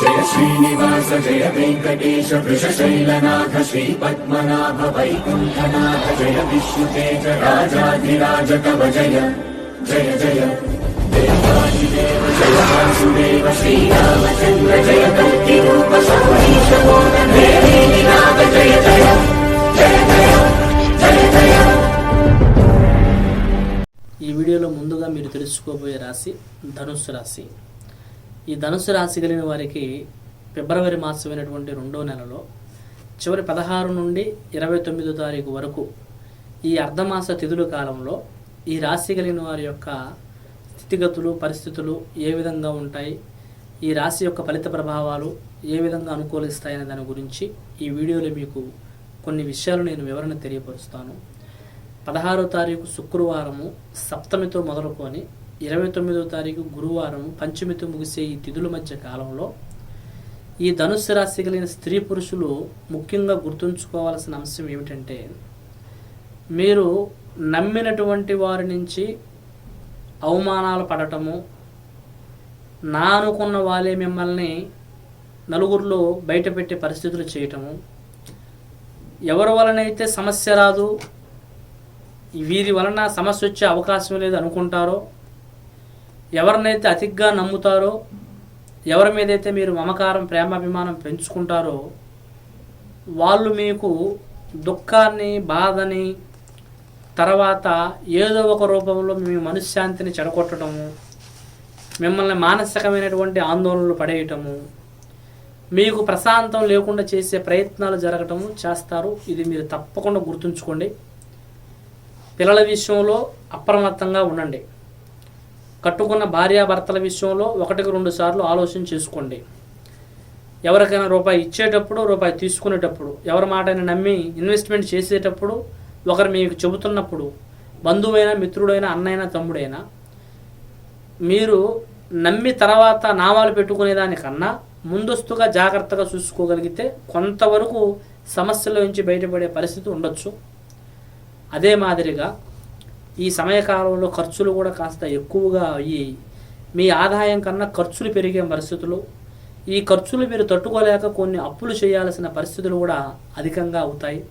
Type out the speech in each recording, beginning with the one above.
జయ శ్రీనివాస జయ వెంకటేశ వృషశైలనాథ శ్రీ పద్మనాభ వైకుంఠనాథ జయ విష్ణుతేజ రాజాధిరాజ కవ జయ జయ జయ. దేవాదిదేవ జయ వాసుదేవ శ్రీరామచంద్ర జయ కల్కి రూప సౌరీశ నాథ జయ జయ జయ జయ జయ జయ. ఈ వీడియోలో ముందుగా మీరు తెలుసుకోబోయే రాశి ధనుస్సు రాశి. ఈ ధనుస్సు రాశి కలిగిన వారికి ఫిబ్రవరి మాసమైనటువంటి రెండో నెలలో చివరి పదహారు నుండి ఇరవై తొమ్మిదో తారీఖు వరకు ఈ అర్ధమాస తిథుల కాలంలో ఈ రాశి కలిగిన వారి యొక్క స్థితిగతులు పరిస్థితులు ఏ విధంగా ఉంటాయి ఈ రాశి యొక్క ఫలిత ప్రభావాలు ఏ విధంగా అనుకూలిస్తాయనే దాని గురించి ఈ వీడియోలో మీకు కొన్ని విషయాలు నేను వివరణ తెలియపరుస్తాను. పదహారో తారీఖు శుక్రవారము సప్తమితో మొదలుకొని ఇరవై తొమ్మిదో తారీఖు గురువారం పంచమితో ముగిసే ఈ తిథుల మధ్య కాలంలో ఈ ధనుస్సు రాశి కలిగిన స్త్రీ పురుషులు ముఖ్యంగా గుర్తుంచుకోవాల్సిన అంశం ఏమిటంటే మీరు నమ్మినటువంటి వారి నుంచి అవమానాలు పడటము నా అనుకున్న వాళ్ళే మిమ్మల్ని నలుగురిలో బయటపెట్టే పరిస్థితులు చేయటము ఎవరి వలనైతే సమస్య రాదు వీరి వలన సమస్య వచ్చే అవకాశం లేదు అనుకుంటారో ఎవరినైతే అతిగ్గా నమ్ముతారో ఎవరి మీదైతే మీరు మమకారం ప్రేమాభిమానం పెంచుకుంటారో వాళ్ళు మీకు దుఃఖాన్ని బాధని తర్వాత ఏదో ఒక రూపంలో మీ మనశ్శాంతిని చెడగొట్టడము మిమ్మల్ని మానసికమైనటువంటి ఆందోళనలు పడేయటము మీకు ప్రశాంతం లేకుండా చేసే ప్రయత్నాలు జరగటము చేస్తారు. ఇది మీరు తప్పకుండా గుర్తుంచుకోండి. పిల్లల విషయంలో అప్రమత్తంగా ఉండండి. కట్టుకున్న భార్యాభర్తల విషయంలో ఒకటికి రెండు సార్లు ఆలోచన చేసుకోండి. ఎవరికైనా రూపాయి ఇచ్చేటప్పుడు రూపాయి తీసుకునేటప్పుడు ఎవరి మాటని నమ్మి ఇన్వెస్ట్మెంట్ చేసేటప్పుడు ఒకరు మీకు చెబుతున్నప్పుడు బంధువైనా మిత్రుడైనా అన్నైనా తమ్ముడైనా మీరు నమ్మి తర్వాత నామాలు పెట్టుకునే దానికన్నా ముందస్తుగా జాగ్రత్తగా చూసుకోగలిగితే కొంతవరకు సమస్యల నుంచి బయటపడే పరిస్థితి ఉండొచ్చు. అదే మాదిరిగా ఈ సమయకాలంలో ఖర్చులు కూడా కాస్త ఎక్కువగా అయ్యి మీ ఆదాయం కన్నా ఖర్చులు పెరిగే పరిస్థితులు ఈ ఖర్చులు మీరు తట్టుకోలేక కొన్ని అప్పులు చేయాల్సిన పరిస్థితులు కూడా అధికంగా అవుతాయి.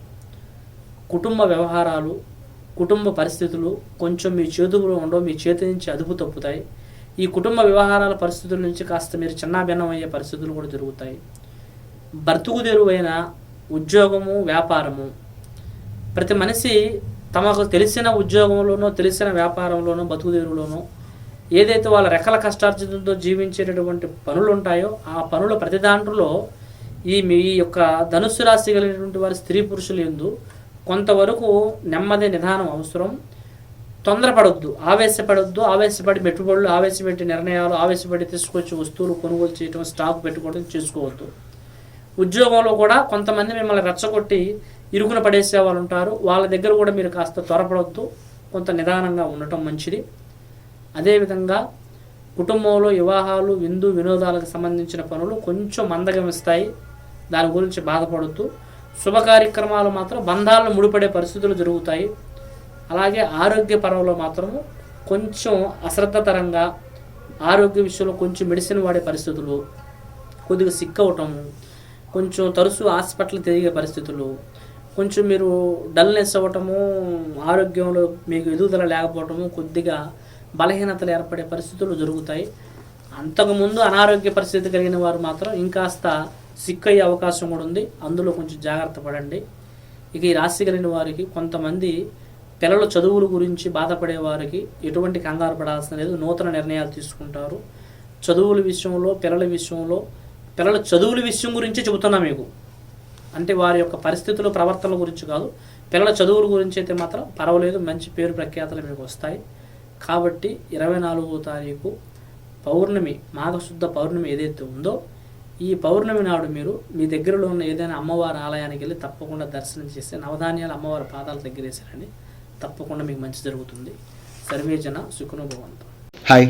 కుటుంబ వ్యవహారాలు కుటుంబ పరిస్థితులు కొంచెం మీ చేతుల్లో ఉండవు మీ చేతి నుంచి అదుపు తప్పుతాయి. ఈ కుటుంబ వ్యవహారాల పరిస్థితుల నుంచి కాస్త మీరు చిన్నాభిన్నం అయ్యే పరిస్థితులు కూడా జరుగుతాయి. బ్రతుకు తెరువైన ఉద్యోగము వ్యాపారము. ప్రతి మనిషి తమకు తెలిసిన ఉద్యోగంలోనో తెలిసిన వ్యాపారంలోనో బతుకుదేరులోనో ఏదైతే వాళ్ళ రెక్కల కష్టార్జితంతో జీవించేటటువంటి పనులు ఉంటాయో ఆ పనుల ప్రతి దాంట్లో ఈ మీ యొక్క ధనుస్సు రాశి కలిగినటువంటి వారి స్త్రీ పురుషులు ఎందు కొంతవరకు నెమ్మది నిదానం అవసరం. తొందరపడొద్దు ఆవేశపడొద్దు ఆవేశపడి పెట్టుబడులు ఆవేశపెట్టి నిర్ణయాలు ఆవేశపడి తీసుకొచ్చి వస్తువులు కొనుగోలు చేయటం స్టాక్ పెట్టుకోవడం చేసుకోవద్దు. ఉద్యోగంలో కూడా కొంతమంది మిమ్మల్ని రెచ్చగొట్టి ఇరుకున పడేసే వాళ్ళు ఉంటారు. వాళ్ళ దగ్గర కూడా మీరు కాస్త త్వరపడవద్దు కొంత నిదానంగా ఉండటం మంచిది. అదేవిధంగా కుటుంబంలో వివాహాలు విందు వినోదాలకు సంబంధించిన పనులు కొంచెం మందగమిస్తాయి దాని గురించి బాధపడుతూ శుభ కార్యక్రమాలు మాత్రం బంధాలను ముడిపడే పరిస్థితులు జరుగుతాయి. అలాగే ఆరోగ్య పరంలో మాత్రము కొంచెం అశ్రద్ధతరంగా ఆరోగ్య విషయంలో కొంచెం మెడిసిన్ వాడే పరిస్థితులు కొద్దిగా సిక్ అవటము కొంచెం తరచూ హాస్పిటల్ తిరిగే పరిస్థితులు కొంచెం మీరు డల్నెస్ అవ్వటము ఆరోగ్యంలో మీకు ఎదుగుదల లేకపోవటము కొద్దిగా బలహీనతలు ఏర్పడే పరిస్థితులు జరుగుతాయి. అంతకుముందు అనారోగ్య పరిస్థితి కలిగిన వారు మాత్రం ఇంకాస్త సిక్ అయ్యే అవకాశం కూడా ఉంది. అందులో కొంచెం జాగ్రత్త పడండి. ఇక ఈ రాశి కలిగిన వారికి కొంతమంది పిల్లల చదువుల గురించి బాధపడే వారికి ఎటువంటి కంగారు పడాల్సిన లేదు. నూతన నిర్ణయాలు తీసుకుంటారు. చదువుల విషయంలో పిల్లల విషయంలో పిల్లల చదువుల విషయం గురించి చెబుతున్నా మీకు. అంటే వారి యొక్క పరిస్థితులు ప్రవర్తనల గురించి కాదు. పిల్లల చదువుల గురించి అయితే మాత్రం పర్వాలేదు. మంచి పేరు ప్రఖ్యాతలు మీకు వస్తాయి. కాబట్టి ఇరవై నాలుగో తారీఖు పౌర్ణమి మాఘశుద్ధ పౌర్ణమి ఏదైతే ఉందో ఈ పౌర్ణమి నాడు మీరు మీ దగ్గరలో ఉన్న ఏదైనా అమ్మవారి ఆలయానికి వెళ్ళి తప్పకుండా దర్శనం చేస్తే నవధాన్యాలు అమ్మవారి పాదాల దగ్గర వేసారండి తప్పకుండా మీకు మంచి జరుగుతుంది. సర్వేజన సుఖనుభవంతో. హాయ్